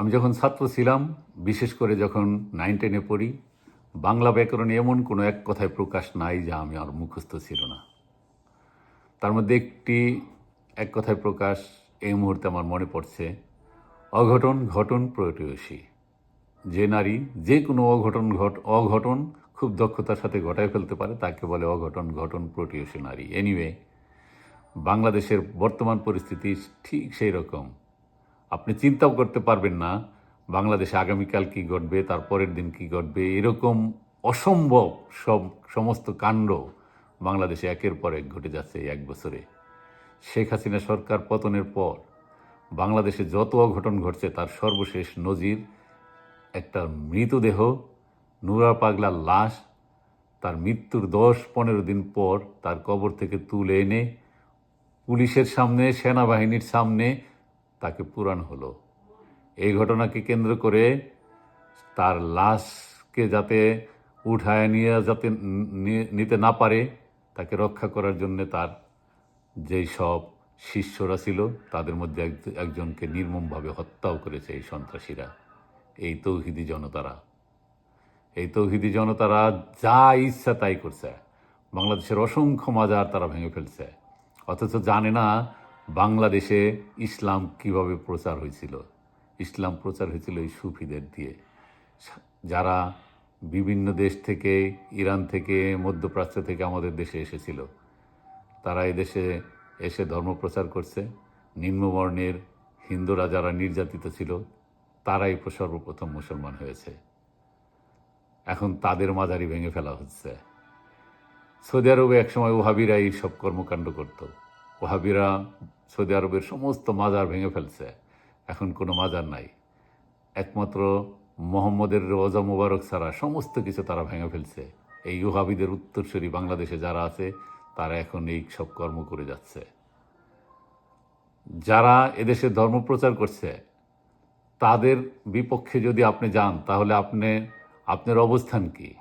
আমি যখন ছাত্র ছিলাম, বিশেষ করে যখন নাইন টেনে পড়ি, বাংলা ব্যাকরণে এমন কোনো এক কথায় প্রকাশ নাই যা আমি আর মুখস্থ ছিল না। তার মধ্যে একটি এক কথায় প্রকাশ এই মুহূর্তে আমার মনে পড়ছে, অঘটন ঘটন প্রয়টয়সী যে নারী যে কোনো অঘটন ঘট, অঘটন খুব দক্ষতার সাথে ঘটায় ফেলতে পারে, তাকে বলে অঘটন ঘটন প্রোটিয়সী নারী। এনিওয়ে বাংলাদেশের বর্তমান পরিস্থিতি ঠিক সেই রকম। আপনি চিন্তাও করতে পারবেন না, বাংলাদেশে আগামীকাল কি ঘটবে, তার পরের দিন কি ঘটবে, এরকম অসম্ভব সব সমস্ত কাণ্ড বাংলাদেশে একের পর এক ঘটে যাচ্ছে এই এক বছরে। শেখ হাসিনা সরকার পতনের পর বাংলাদেশে যত অঘটন ঘটছে, তার সর্বশেষ নজির একটা মৃতদেহ, নুরা পাগলার লাশ, তার মৃত্যুর দশ পনেরো দিন পর তার কবর থেকে তুলে এনে পুলিশের সামনে, সেনাবাহিনীর সামনে তাকে পুরাণ হলো। এই ঘটনাকে কেন্দ্র করে তার লাশকে যাতে উঠায় নিয়ে যাতে নিতে না পারে, তাকে রক্ষা করার জন্য তার যেই সব শিষ্যরা ছিল, তাদের মধ্যে এক- একজনকে নির্মমভাবে হত্যাও করেছে এই সন্ত্রাসীরা। এই তৌহিদি জনতারা। এই তৌহিদি জনতারা যা ইচ্ছা তাই করছে। বাংলাদেশের অসংখ্য মাজার তারা ভেঙে ফেলছে। অথচ জানে না বাংলাদেশে ইসলাম কীভাবে প্রচার হয়েছিল? ইসলাম প্রচার হয়েছিল এই সুফিদের দিয়ে। যারা বিভিন্ন দেশ থেকে, ইরান থেকে, মধ্যপ্রাচ্য থেকে আমাদের দেশে এসেছিল, তারা দেশে এসে ধর্ম প্রচার করছে। নিম্নবর্ণের হিন্দুরা যারা নির্যাতিত ছিল, তারাই সর্বপ্রথম মুসলমান হয়েছে। এখন তাদের মাঝারি ভেঙে ফেলা হচ্ছে। সৌদি আরবে একসময় ওহাবিরা এই সব কর্মকাণ্ড করত। ওহাবিরা সৌদি আরবের সমস্ত মাজার ভেঙে ফেলছে। এখন কোনো মাজার নাই। একমাত্র মোহাম্মদের রোজা মোবারক ছাড়া সমস্ত কিছু তারা ভেঙে ফেলছে। এই ওহাবিদের উত্তরসূরি বাংলাদেশে যারা আছে, তারা এখন এই সব কর্ম করে যাচ্ছে। যারা এদেশে ধর্ম প্রচার করছে, তাদের বিপক্ষে যদি আপনি যান, তাহলে আপনি, আপনার অবস্থান কি?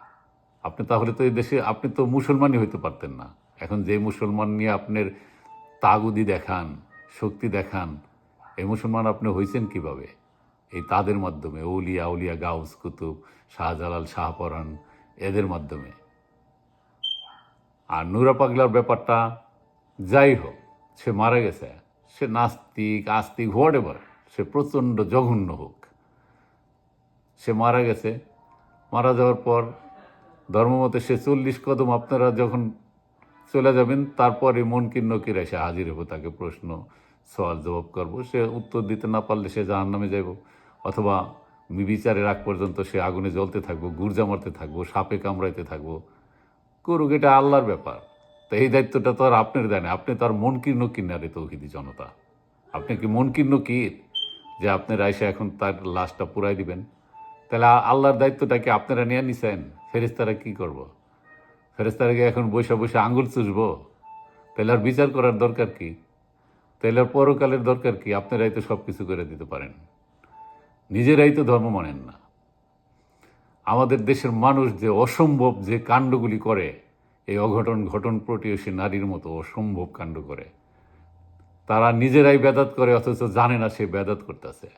আপনি তাহলে তো এই দেশে, আপনি তো মুসলমানই হইতে পারতেন না। এখন যে মুসলমান নিয়ে আপনার তাগুদি দেখান, শক্তি দেখান। এই মুসলমান আপনি হয়েছেন কীভাবে? এই তাদের মাধ্যমে ওলিয়া উলিয়া গাউস, কুতুব, শাহজালাল শাহপরান এদের মাধ্যমে। আর নুরা পাগলার ব্যাপারটা যাই হোক, সে মারা গেছে। সে নাস্তিক, আস্তিক হোয়াট এভার সে প্রচণ্ড জঘন্য হোক। সে মারা গেছে। মারা যাওয়ার পর ধর্মমতে সে চল্লিশ কদম আপনারা যখন চলে যাবেন, তারপরে মন মনকির নকির এসে হাজির হব, তাকে প্রশ্ন, সওয়াল, জবাব করব। সে উত্তর দিতে না পারলে সে জাহান নামে যাব অথবা বিচারের আগ পর্যন্ত সে আগুনে জ্বলতে থাকব, গুর্জা মারতে থাকব, সাপে কামড়াইতে থাকব। করুক, এটা আল্লাহর ব্যাপার। তো এই দায়িত্বটা তো আর আপনার দেয় না, আপনি তো তার মনকির নকির না রে তৌহিদি জনতা। আপনি কি মন মনকির নকির? যে আপনার আইসা এখন তার লাশটা পুরাই দিবেন। তাহলে আল্লাহর দায়িত্বটা কি আপনারা নিয়ে নিছেন? ফেরেস্তারা কি করব? ফেরেস্তারা কি এখন বসে বসে আঙুল চুষবো। তাহলে আর বিচার করার দরকার কি? তাহলে আর পরকালের দরকার কি? আপনারাই তো সব কিছু করে দিতে পারেন। নিজেরাই তো ধর্ম মানেন না। আমাদের দেশের মানুষ যে অসম্ভব যে কাণ্ডগুলি করে, এই অঘটন ঘটন প্রটিয়সী নারীর মতো অসম্ভব কাণ্ড করে। তারা নিজেরাই ব্যাদাত করে, অথচ জানে না সে ব্যাদাত করতেছে।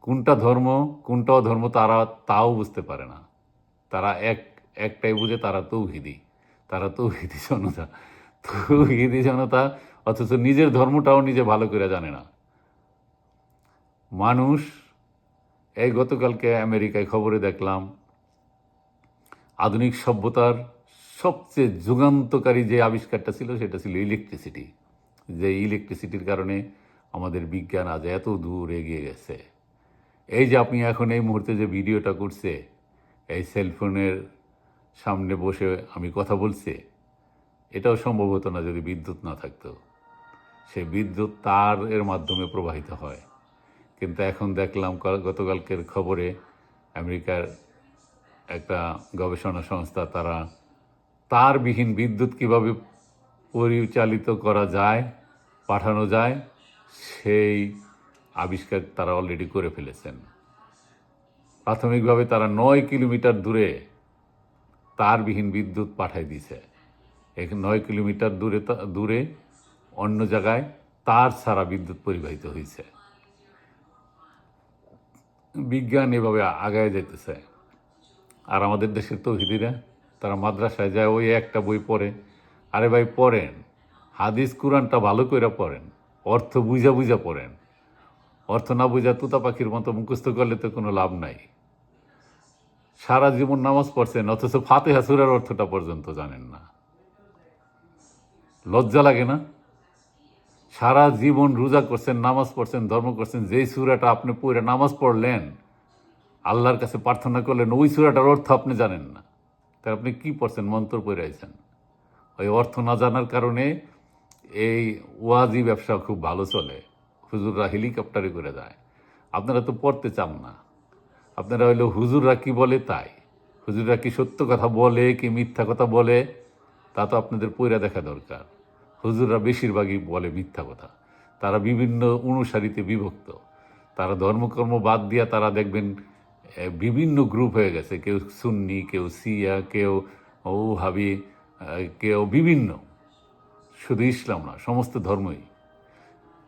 কোনটা ধর্ম, কোনটা অধর্ম তারা, তাও বুঝতে পারে না। তারা এক একটাই বুঝে তারা তো তৌহিদি তারা তৌহিদি জনতা। তৌহিদি জনতা অথচ নিজের ধর্মটাও নিজে ভালো করে জানে না। মানুষ, এই গতকালকে আমেরিকায় খবরে দেখলাম, আধুনিক সভ্যতার সবচেয়ে যুগান্তকারী যে আবিষ্কারটা ছিল, সেটা ছিল ইলেকট্রিসিটি যে ইলেকট্রিসিটির কারণে আমাদের বিজ্ঞান আজ এত দূর এগিয়ে গেছে। এই যে আপনি এখন এই মুহূর্তে যে ভিডিওটা করছে, এই সেলফোনের সামনে বসে আমি কথা বলছি। এটাও সম্ভব হতো না যদি বিদ্যুৎ না থাকতো। সে বিদ্যুৎ তার এর মাধ্যমে প্রবাহিত হয়। কিন্তু এখন দেখলাম গতকালকের খবরে আমেরিকার একটা গবেষণা সংস্থা তারা তারবিহীন বিদ্যুৎ কীভাবে পরিচালিত করা যায়, পাঠানো যায়, সেই আবিষ্কার তারা অলরেডি করে ফেলেছেন। প্রাথমিকভাবে তারা নয় কিলোমিটার দূরে তারবিহীন বিদ্যুৎ পাঠাই দিয়েছে এক নয় কিলোমিটার দূরে দূরে অন্য জায়গায় তার ছাড়া বিদ্যুৎ পরিবাহিত হয়েছে বিজ্ঞান এভাবে আগায় যেতেছে আর আমাদের দেশের তৌহিদিরা, তারা মাদ্রাসায় যায়, ওই একটা বই পড়ে। আরে ভাই, পড়েন। হাদিস, কুরআনটা ভালো করে পড়েন। অর্থ বুঝা বুঝা পড়েন। অর্থ না বুঝা তুতা পাখির মতো মুখস্থ করলে তো কোনো লাভ নাই। সারা জীবন নামাজ পড়ছেন, অথচ ফাতে সুরার অর্থটা পর্যন্ত জানেন না। লজ্জা লাগে না? সারা জীবন রোজা করছেন, নামাজ পড়ছেন, ধর্ম করছেন, যেই সুরাটা আপনি পড়ে নামাজ পড়লেন, আল্লাহর কাছে প্রার্থনা করলেন, ওই সুরাটার অর্থ আপনি জানেন না। তাই আপনি কি পড়ছেন? মন্ত্র পড়ে আছেন ওই অর্থ না জানার কারণে এই ওয়াজি ব্যবসা খুব ভালো চলে। হুজুররা হেলিকপ্টারে করে যায়। আপনারা তো পড়তে চান না। আপনারা হইল হুজুররা কি বলে তাই। হুজুররা কি সত্য কথা বলে, কি মিথ্যা কথা বলে, তা তো আপনাদের পইরা দেখা দরকার। হুজুররা বেশিরভাগই বলে মিথ্যা কথা। তারা বিভিন্ন অনুসারীতে বিভক্ত। তারা ধর্মকর্ম বাদ দিয়া তারা দেখবেন বিভিন্ন গ্রুপ হয়ে গেছে। কেউ সুন্নি, কেউ সিয়া কেউ ও হাবি কেউ বিভিন্ন। শুধু ইসলাম না, সমস্ত ধর্মই।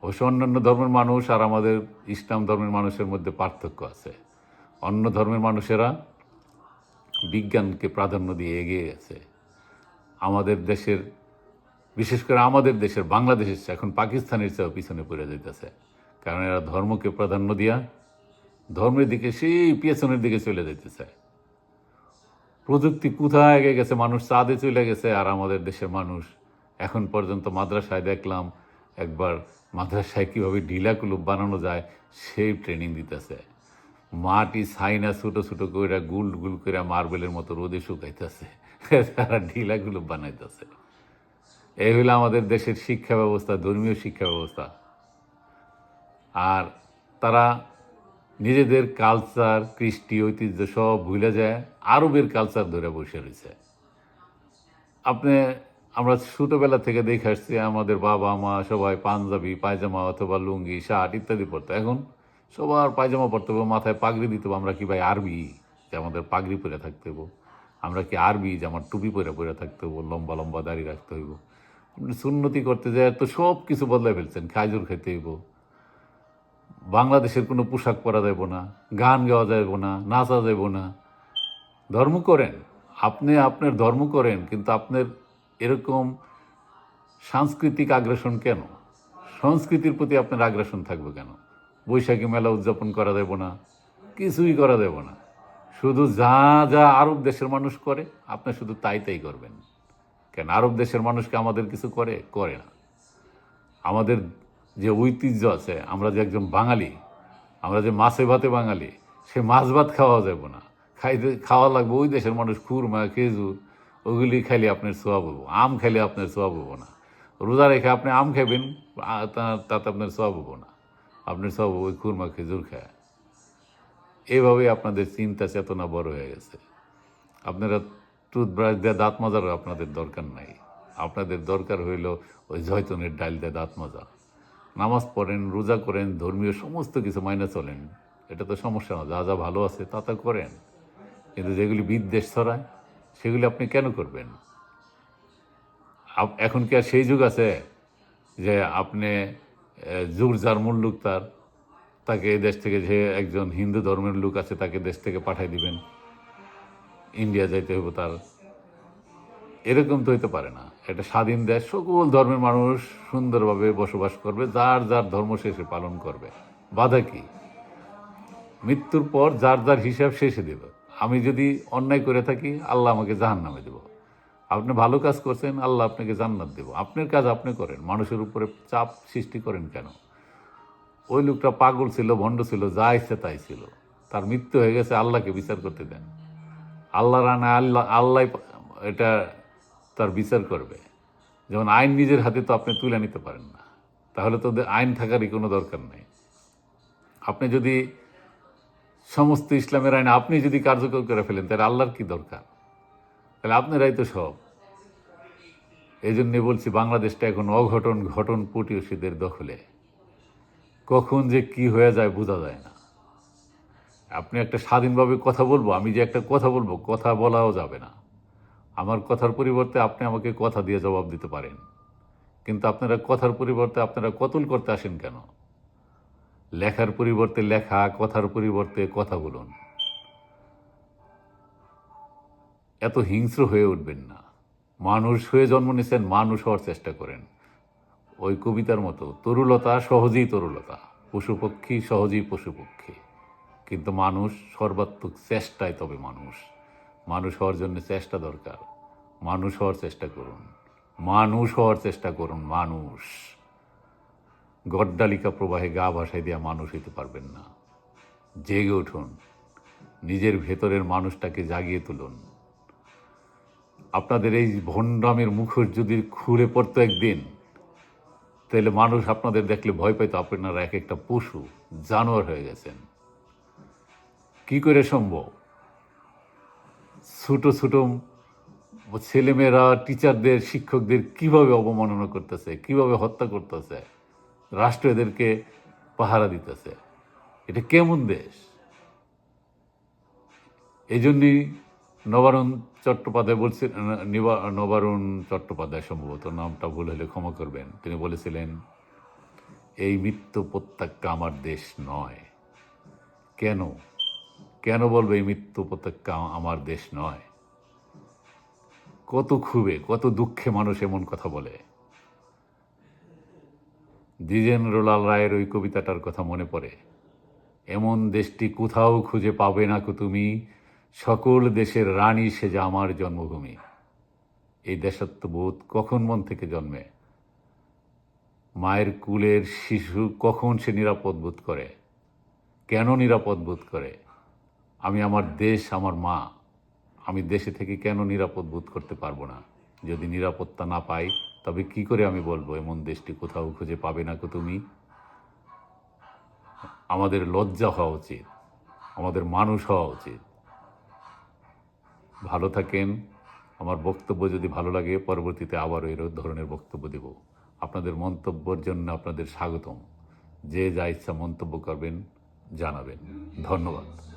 অবশ্য অন্যান্য ধর্মের মানুষ আর আমাদের ইসলাম ধর্মের মানুষের মধ্যে পার্থক্য আছে। অন্য ধর্মের মানুষেরা বিজ্ঞানকে প্রাধান্য দিয়ে এগিয়ে গেছে। আমাদের দেশের, বিশেষ করে আমাদের দেশের, বাংলাদেশের চেয়ে এখন পাকিস্তানের চেয়েও পিছনে পড়ে যেতেছে কারণ এরা ধর্মকে প্রাধান্য দিয়া ধর্মের দিকে, সেই পেছনের দিকে চলে যেতেছে প্রযুক্তি কোথায় এগিয়ে গেছে? মানুষ চাঁদে চলে গেছে। আর আমাদের দেশের মানুষ এখন পর্যন্ত মাদ্রাসায় দেখলাম, একবার মাদ্রাসায় কীভাবে ঢিলা কুলুপ বানানো যায়, সেই ট্রেনিং দিতেছে। মাটি ছাইনা ছোটো ছোটো করে গুল গুল করে মার্বেলের মতো রোদে শুকাইতেছে। তারা ঢিলাগুলো বানাইতেছে। এই হলো আমাদের দেশের শিক্ষা ব্যবস্থা, ধর্মীয় শিক্ষা ব্যবস্থা। আর তারা নিজেদের কালচার কৃষ্টি, ঐতিহ্য সব ভুলে যায়, আরবের কালচার ধরে বসে রয়েছে। আপনি, আমরা ছোটোবেলা থেকে দেখে আসছি, আমাদের বাবা মা সবাই পাঞ্জাবি, পায়জামা অথবা লুঙ্গি, শার্ট ইত্যাদি পরতো। এখন সবার পায়জামা পরতে হবে, মাথায় পাগড়ি দিতে হবে, আমরা কি ভাই আরবি? যে আমাদের পাগড়ি পরে থাকতে হব আমরা কি আরবি? যে আমার টুপি পরে পরে থাকতে হব লম্বা লম্বা দাড়ি রাখতে হইব। সুন্নতি করতে যায় তো সব কিছু বদলে ফেলছেন, খাজুর খেতে হইব। বাংলাদেশের কোনো পোশাক পরা যাব না, গান গাওয়া যাব না, নাচা যাব না। ধর্ম করেন, আপনি আপনার ধর্ম করেন, কিন্তু আপনার এরকম সাংস্কৃতিক আগ্রাসন কেন? সংস্কৃতির প্রতি আপনার আগ্রাসন থাকবে কেন? বৈশাখী মেলা উদযাপন করা দেব না, কিছুই করা দেব না। শুধু যা যা আরব দেশের মানুষ করে, আপনি শুধু তাই তাই করবেন। কেন আরব দেশের মানুষকে আমাদের কিছু করে? করে না। আমাদের যে ঐতিহ্য আছে, আমরা যে একজন বাঙালি, আমরা যে মাছে ভাতে বাঙালি, সে মাছ ভাত খাওয়া যাবে না। খাইতে, খাওয়া লাগবে ওই দেশের মানুষ, খুরমা, খেজুর, ওগুলি খাইলে আপনার সোয়াব হব, আম খাইলে আপনার সোয়াব হব না। রোজা রেখে আপনি আম খাবেন তাতে আপনার সোয়াব হব না। আপনার সব ওই খুরমা খেজুর খায়। এইভাবেই আপনাদের চিন্তা চেতনা বড় হয়ে গেছে। আপনারা টুথব্রাশ দিয়ে দাঁত মাজারও আপনাদের দরকার নাই। আপনাদের দরকার হইল ওই জয়তনের ডাল দিয়ে দাঁত মাজা। নামাজ পড়েন, রোজা করেন, ধর্মীয় সমস্ত কিছু মাইনে চলেন। এটা তো সমস্যা না, যা যা ভালো আছে তা তা করেন। কিন্তু যেগুলি বিদ্বেষ ছড়ায়, সেগুলি আপনি কেন করবেন? এখন কি আর সেই যুগ আছে যে আপনি আহ, জোর যার মূল লোক তার তাকে দেশ থেকে যে একজন হিন্দু ধর্মের লোক আছে তাকে দেশ থেকে পাঠিয়ে দিবেন। ইন্ডিয়া যাইতে হবে তার। এরকম তো হইতে পারে না। এটা স্বাধীন দেশ সকল ধর্মের মানুষ সুন্দরভাবে বসবাস করবে যার যার ধর্ম শেষে পালন করবে। বাধা কি? মৃত্যুর পর যার যার হিসাব শেষে দেবে। আমি যদি অন্যায় করে থাকি আল্লাহ আমাকে জাহান নামে দেব। আপনি ভালো কাজ করছেন, আল্লাহ আপনাকে জান্নাত দেব। আপনার কাজ আপনি করেন, মানুষের উপরে চাপ সৃষ্টি করেন কেন? ওই লোকটা পাগল ছিল, ভণ্ড ছিল, যা ইচ্ছে তাই ছিল। তার মৃত্যু হয়ে গেছে, আল্লাহকে বিচার করতে দেন। আল্লাহ রানা, আল্লাহ আল্লাহ এটা তার বিচার করবে। যেমন আইন নিজের হাতে তো আপনি তুলে নিতে পারেন না। তাহলে তো আইন থাকারই কোনো দরকার নেই। আপনি যদি সমস্ত ইসলামের আইন আপনি যদি কার্যকর করে ফেলেন, তাহলে আল্লাহর কি দরকার? তাহলে আপনারাই তো সব। এই জন্যে বলছি বাংলাদেশটা এখন অঘটন, ঘটন পটিয়সীদের দখলে। কখন যে কি হয়ে যায় বোঝা যায় না। আপনি একটা স্বাধীনভাবে কথা বলব, আমি যে একটা কথা বলব, কথা বলাও যাবে না। আমার কথার পরিবর্তে আপনি আমাকে কথা দিয়ে জবাব দিতে পারেন। কিন্তু আপনারা কথার পরিবর্তে আপনারা কতল করতে আসেন কেন? লেখার পরিবর্তে লেখা, কথার পরিবর্তে কথা বলুন। এত হিংস্র হয়ে উঠবেন না। মানুষ হয়ে জন্ম নিয়েছেন মানুষ হওয়ার চেষ্টা করেন। ওই কবিতার মতো, তরুলতা সহজেই তরুলতা, পশুপক্ষী সহজেই পশুপক্ষী। কিন্তু মানুষ সর্বাত্মক চেষ্টায় তবে মানুষ। মানুষ হওয়ার জন্য চেষ্টা দরকার। মানুষ হওয়ার চেষ্টা করুন। মানুষ হওয়ার চেষ্টা করুন, মানুষ। গড্ডালিকা প্রবাহে গা ভাসাই দিয়া মানুষ হইতে পারবেন না। জেগে উঠুন। নিজের ভেতরের মানুষটাকে জাগিয়ে তুলুন। আপনাদের এই ভণ্ডামের মুখোশ যদি খুলে পড়তো একদিন, তাহলে মানুষ আপনাদের দেখলে ভয় পাইতো, আপনারা এক একটা পশু, জানোয়ার হয়ে গেছেন। কি করে সম্ভব? ছোট ছোট ছেলেমেয়েরা, টিচারদের, শিক্ষকদের কীভাবে অবমাননা করতেছে, কীভাবে হত্যা করতেছে, রাষ্ট্র এদেরকে পাহারা দিতেছে। এটা কেমন দেশ? এই জন্যই নবারুণ চট্টোপাধ্যায় বলছেন নিবা- নবারুণ চট্টোপাধ্যায় সম্ভবত, নামটা ভুল হলে ক্ষমা করবেন। তিনি বলেছিলেন, এই মৃত্যু প্রত্যাখ্যা আমার দেশ নয়। কেন? কেন বলবে, এই মৃত্যু প্রত্যাখ্যা আমার দেশ নয়? কত ক্ষোভে, কত দুঃখে মানুষ এমন কথা বলে। দ্বিজেন্দ্রলাল রায়ের ওই কবিতাটার কথা মনে পড়ে, এমন দেশটি কোথাও খুঁজে পাবে না তুমি সকল দেশের রানী সে সেজে আমার জন্মভূমি। এই দেশাত্মবোধ কখন মন থেকে জন্মে? মায়ের কুলের শিশু কখন সে নিরাপদ বোধ করে? কেন নিরাপদ বোধ করে? আমি আমার দেশ, আমার মা, আমি দেশে থেকে কেন নিরাপদ বোধ করতে পারব না? যদি নিরাপত্তা না পাই, তবে কি করে আমি বলব, এমন দেশটি কোথাও খুঁজে পাবে না কো তুমি? আমাদের লজ্জা হওয়া উচিত, আমাদের মানুষ হওয়া উচিত। ভালো থাকেন। আমার বক্তব্য যদি ভালো লাগে, পরবর্তীতে আবারও এর ধরনের বক্তব্য দেব। আপনাদের মন্তব্যের জন্য আপনাদের স্বাগতম। যে যা ইচ্ছা মন্তব্য করবেন, জানাবেন। ধন্যবাদ।